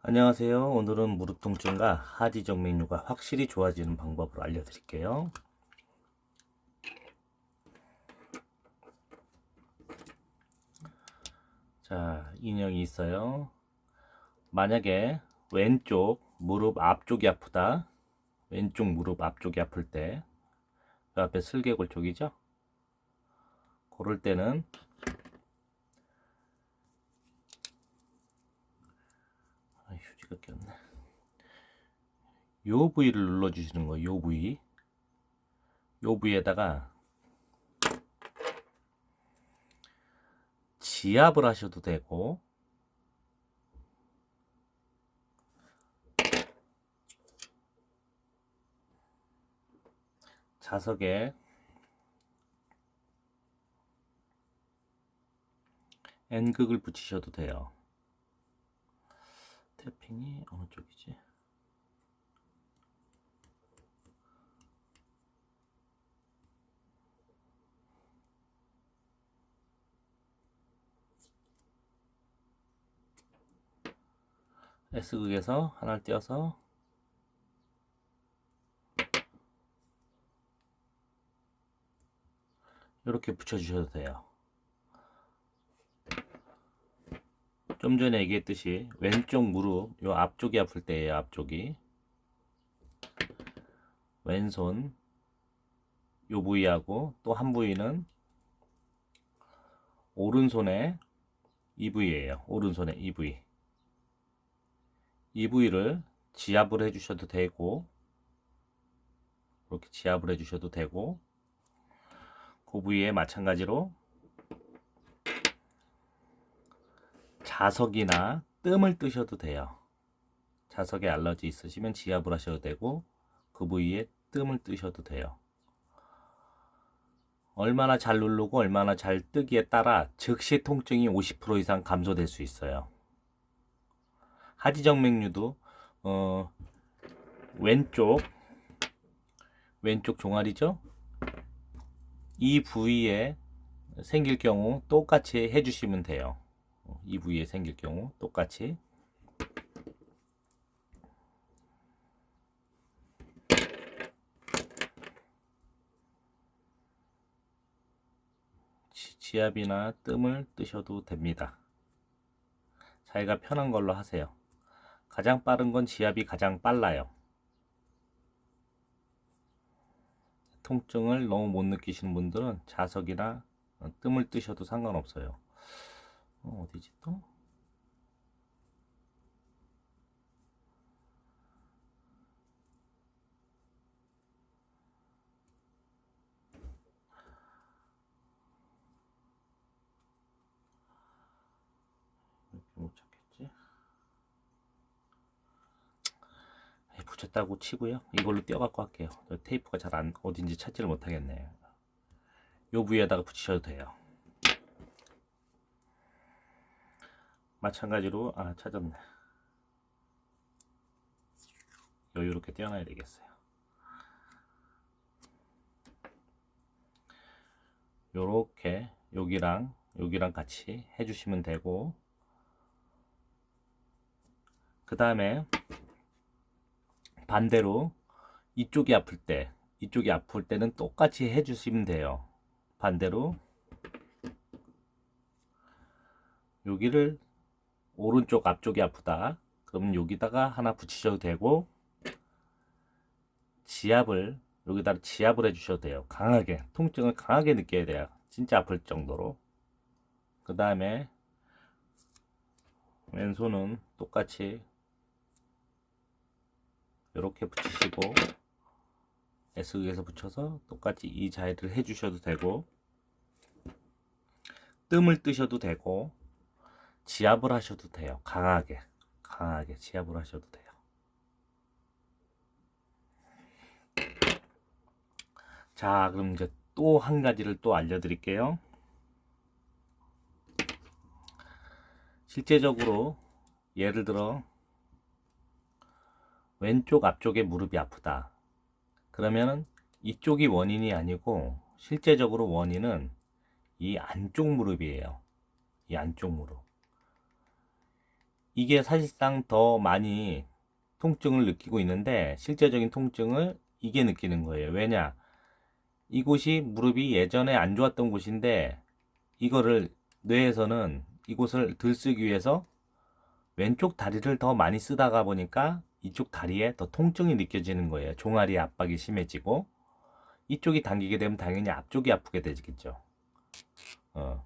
안녕하세요. 오늘은 무릎 통증과 하지 정맥류가 확실히 좋아지는 방법을 알려드릴게요. 자, 인형이 있어요. 만약에 왼쪽 무릎 앞쪽이 아프다. 왼쪽 무릎 앞쪽이 아플 때, 그 앞에 슬개골 쪽이죠? 그럴 때는 아, 휴지가 꼈네. 요 부위를 눌러주시는 거예요. 요 부위. 요 부위에다가 지압을 하셔도 되고 자석에 N극을 붙이셔도 돼요. 태핑이 어느 쪽이지? S극에서 하나를 떼어서 이렇게 붙여주셔도 돼요. 좀 전에 얘기했듯이 왼쪽 무릎 요 앞쪽이 아플 때예요 앞쪽이. 왼손 요 부위하고 또 한 부위는 오른손에 이 부위예요. 오른손에 이 부위. 이 부위를 지압을 해 주셔도 되고 이렇게 지압을 해 주셔도 되고 그 부위에 마찬가지로 자석이나 뜸을 뜨셔도 돼요. 자석에 알러지 있으시면 지압을 하셔도 되고 그 부위에 뜸을 뜨셔도 돼요. 얼마나 잘 누르고 얼마나 잘 뜨기에 따라 즉시 통증이 50% 이상 감소될 수 있어요. 하지정맥류도 어, 왼쪽 왼쪽 종아리죠. 이 부위에 생길 경우 똑같이 해주시면 돼요. 이 부위에 생길 경우 똑같이 지- 지압이나 뜸을 뜨셔도 됩니다. 자기가 편한 걸로 하세요. 가장 빠른 건 지압이 가장 빨라요. 통증을 너무 못 느끼시는 분들은 자석이나 뜸을 뜨셔도 상관없어요. 어, 어디지 또? 못 찾겠지? 붙였다고 치고요. 이걸로 떼어갖고 할게요. 테이프가 잘 안, 어딘지 찾지를 못하겠네. 요 부위에다가 붙이셔도 돼요. 마찬가지로 아 찾았네. 여유롭게 떼어놔야 되겠어요. 요렇게 여기랑 여기랑 같이 해주시면 되고 그 다음에 반대로 이쪽이 아플 때 이쪽이 아플 때는 똑같이 해주시면 돼요. 반대로 여기를 오른쪽 앞쪽이 아프다. 그러면 여기다가 하나 붙이셔도 되고 지압을 여기다 지압을 해주셔도 돼요. 강하게 통증을 강하게 느껴야 돼요. 진짜 아플 정도로. 그 다음에 왼손은 똑같이 이렇게 붙이시고 S극에서 붙여서 똑같이 이 자리를 해주셔도 되고 뜸을 뜨셔도 되고 지압을 하셔도 돼요. 강하게. 강하게 지압을 하셔도 돼요. 자, 그럼 이제 또 한 가지를 또 알려드릴게요. 실제적으로 예를 들어 왼쪽 앞쪽에 무릎이 아프다. 그러면은 이쪽이 원인이 아니고 실제적으로 원인은 이 안쪽 무릎이에요. 이 안쪽 무릎. 이게 사실상 더 많이 통증을 느끼고 있는데 실제적인 통증을 이게 느끼는 거예요. 왜냐? 이곳이 무릎이 예전에 안 좋았던 곳인데 이거를 뇌에서는 이곳을 들쓰기 위해서 왼쪽 다리를 더 많이 쓰다가 보니까 이쪽 다리에 더 통증이 느껴지는 거예요. 종아리 압박이 심해지고 이쪽이 당기게 되면 당연히 앞쪽이 아프게 되겠죠. 어.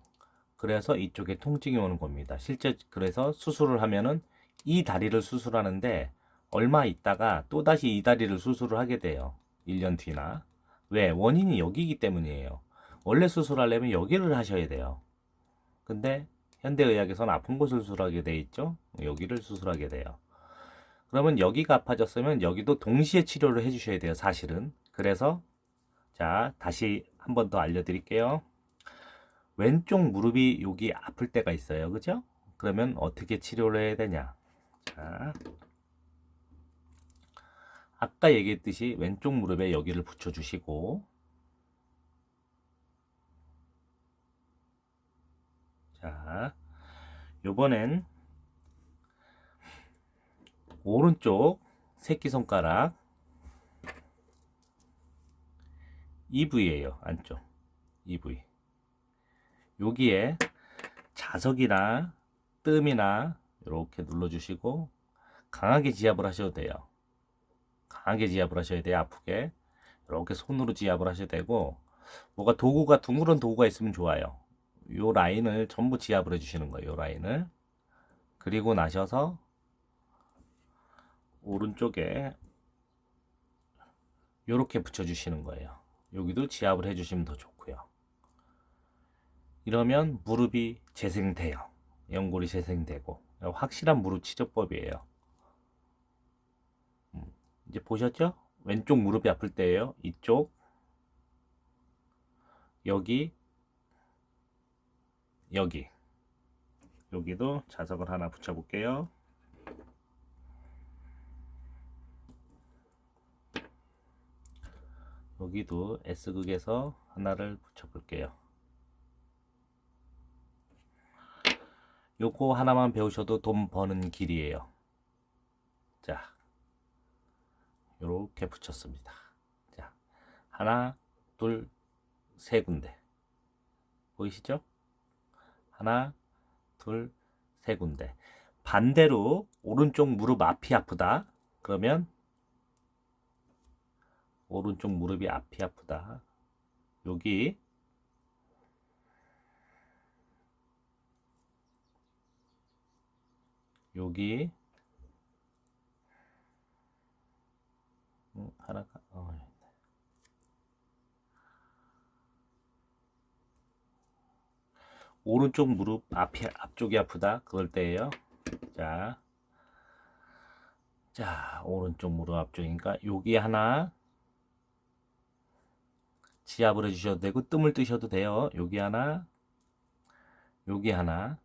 그래서 이쪽에 통증이 오는 겁니다. 실제 그래서 수술을 하면은 이 다리를 수술하는데 얼마 있다가 또다시 이 다리를 수술을 하게 돼요. 1년 뒤나. 왜? 원인이 여기이기 때문이에요. 원래 수술하려면 여기를 하셔야 돼요. 근데 현대의학에서는 아픈 곳을 수술하게 돼 있죠. 여기를 수술하게 돼요. 그러면 여기가 아파졌으면 여기도 동시에 치료를 해주셔야 돼요. 사실은. 그래서 자 다시 한 번 더 알려드릴게요. 왼쪽 무릎이 여기 아플 때가 있어요. 그죠? 그러면 어떻게 치료를 해야 되냐? 자, 아까 얘기했듯이 왼쪽 무릎에 여기를 붙여주시고 자, 요번엔 오른쪽 새끼손가락 이 부위예요. 안쪽 이 부위. 여기에 자석이나 뜸이나 이렇게 눌러주시고 강하게 지압을 하셔도 돼요. 강하게 지압을 하셔야 돼요. 아프게 이렇게 손으로 지압을 하셔도 되고 뭐가 도구가 둥그런 도구가 있으면 좋아요. 요 라인을 전부 지압을 해주시는 거예요. 요 라인을 그리고 나셔서 오른쪽에 이렇게 붙여주시는 거예요. 여기도 지압을 해주시면 더 좋고요. 이러면 무릎이 재생돼요. 연골이 재생되고 확실한 무릎 치료법이에요. 음, 이제 보셨죠? 왼쪽 무릎이 아플 때예요. 이쪽 여기 여기 여기도 자석을 하나 붙여 볼게요. 여기도 S극에서 하나를 붙여 볼게요. 요거 하나만 배우셔도 돈 버는 길이에요. 자, 요렇게 붙였습니다. 자, 하나, 둘, 세 군데. 보이시죠? 하나, 둘, 세 군데. 반대로 오른쪽 무릎 앞이 아프다. 그러면 오른쪽 무릎이 앞이 아프다. 여기 여기. 음, 하나가 어, 오른쪽 무릎 앞이 앞쪽이 아프다? 그럴 때예요. 자, 자 오른쪽 무릎 앞쪽이니까 여기 하나. 지압을 해주셔도 되고 뜸을 뜨셔도 돼요. 여기 하나, 여기 하나,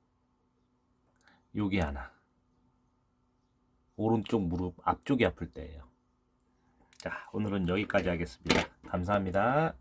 여기 하나. 오른쪽 무릎 앞쪽이 아플 때예요. 자, 오늘은 여기까지 하겠습니다. 감사합니다.